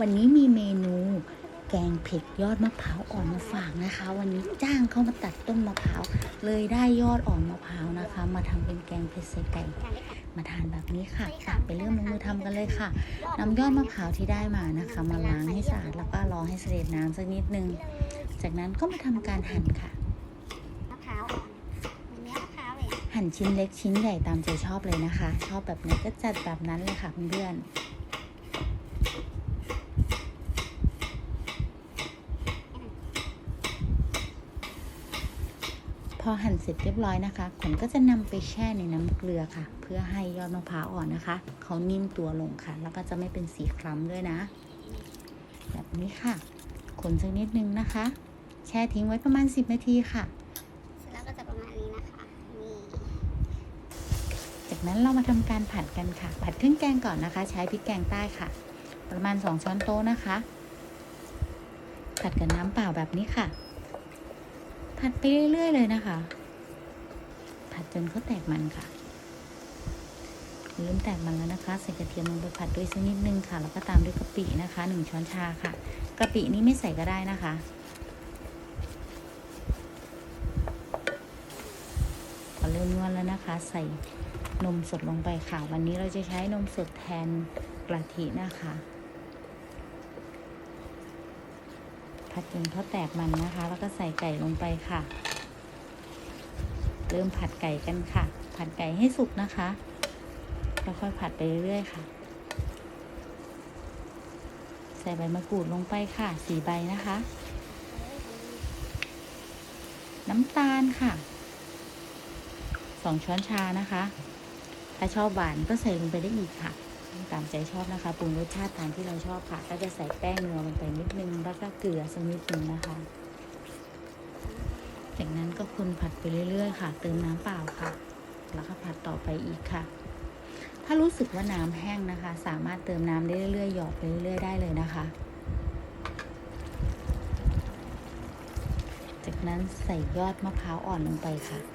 วันนี้มีเมนูแกงเผ็ดยอดมะพร้าวอ่อนมาฝากนะคะ วันนี้จ้างเขามาตัดต้นมะพร้าวเลยได้ยอดอ่อนมะพร้าวนะคะ มาทำเป็นแกงเผ็ดใส่ไก่มาทานแบบนี้ค่ะอะไปเริ่มลงมือทำกันเลยค่ะนำยอดมะพร้าวที่ได้มานะคะ มาล้างให้สะอาดแล้วก็รอให้เสด็จน้ำสักนิดนึง จากนั้นก็มาทำการหั่นค่ะมะพร้าวอ่อนมีเนื้อมะพร้าวเลยหั่นชิ้นเล็กชิ้นใหญ่ตามใจชอบเลยนะคะ ชอบแบบไหนก็จัดแบบนั้นเลยค่ะเพื่อนๆ พอหั่นเสร็จเรียบร้อยนะคะขนก็จะนำไปแช่ในน้ำเกลือค่ะ เพื่อให้ยอดมะพร้าวอ่อนนะคะ เขานิ่มตัวลงค่ะ แล้วก็จะไม่เป็นสีคล้ำด้วยนะ แบบนี้ค่ะคนสักนิดนึงนะคะ แช่ทิ้งไว้ประมาณ 10 นาทีค่ะเสร็จแล้วก็จะประมาณนี้นะคะนี่จากนั้นเรามาทำการผัดกันค่ะ ผัดเครื่องแกงก่อนนะคะ ใช้พริกแกงใต้ค่ะ ประมาณ 2 ช้อนโต๊ะนะคะผัดกับน้ำเปล่าแบบนี้ค่ะ ผัดไปเรื่อยๆเลยนะคะ ผัดจนเขาแตกมันค่ะเริ่มแตกมันแล้วนะคะ ใส่กระเทียมลงไปผัดด้วยสักนิดนึงค่ะ แล้วก็ตามด้วยกะปินะคะหนึ่งช้อนชาค่ะกะปินี้ไม่ใส่ก็ได้นะคะพอเริ่มนวดแล้วนะคะ ใส่นมสดลงไปค่ะ วันนี้เราจะใช้นมสดแทนกะทินะคะ ผัดจนเขาแตกมันนะคะ แล้วก็ใส่ไก่ลงไปค่ะ เริ่มผัดไก่กันค่ะ ผัดไก่ให้สุกนะคะค่อยๆผัดไปเรื่อยๆค่ะ ใส่ใบมะกรูดลงไปค่ะสี่ใบนะคะ น้ำตาลค่ะสองช้อนชานะคะ ถ้าชอบหวานก็ใส่ลงไปได้อีกค่ะ ตามใจชอบนะคะปรุงรสชาติตามที่เราชอบค่ะ ก็จะใส่แป้งนัวลงไปนิดนึงแล้วก็เกลือสักนิดนึงนะคะ จากนั้นก็คนผัดไปเรื่อยๆ ค่ะ เติมน้ำเปล่าค่ะ แล้วก็ผัดต่อไปอีกค่ะ ถ้ารู้สึกว่าน้ำแห้งนะคะ สามารถเติมน้ำได้เรื่อยๆหยอดไปเรื่อยๆได้เลยนะคะ จากนั้นใส่ยอดมะพร้าวอ่อนลงไปค่ะ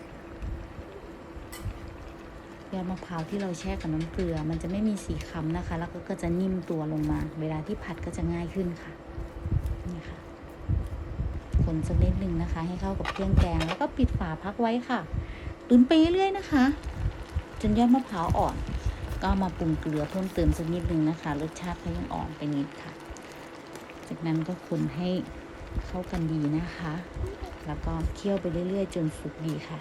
ยอดมะพร้าวที่เราแช่กับน้ำเกลือ มันจะไม่มีสีคล้ำนะคะ แล้วก็จะนิ่มตัวลงมา เวลาที่ผัดก็จะง่ายขึ้นค่ะนี่ค่ะคนสักนิดหนึ่งนะคะ ให้เข้ากับเครื่องแกง แล้วก็ปิดฝาพักไว้ค่ะตุนไปเรื่อยๆนะคะ จนยอดมะพร้าวอ่อน ก็มาปรุงเกลือเพิ่มเติมสักนิดหนึ่งนะคะ รสชาติเขายังอ่อนไปนิดค่ะ จากนั้นก็คนให้เข้ากันดีนะคะ แล้วก็เคี่ยวไปเรื่อยๆ จนสุกดีค่ะ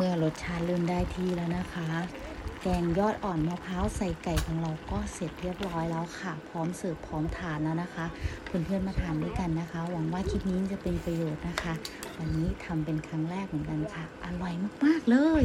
มื่อรสชาติเริ่มได้ที่แล้วนะคะ แกงยอดอ่อนมะพร้าวใส่ไก่ของเราก็เสร็จเรียบร้อยแล้วค่ะ พร้อมเสิร์ฟพร้อมทานแล้วนะคะ เพื่อนๆมาทานด้วยกันนะคะ หวังว่าคลิปนี้จะเป็นประโยชน์นะคะ วันนี้ทำเป็นครั้งแรกเหมือนกันค่ะ อร่อยมากๆเลย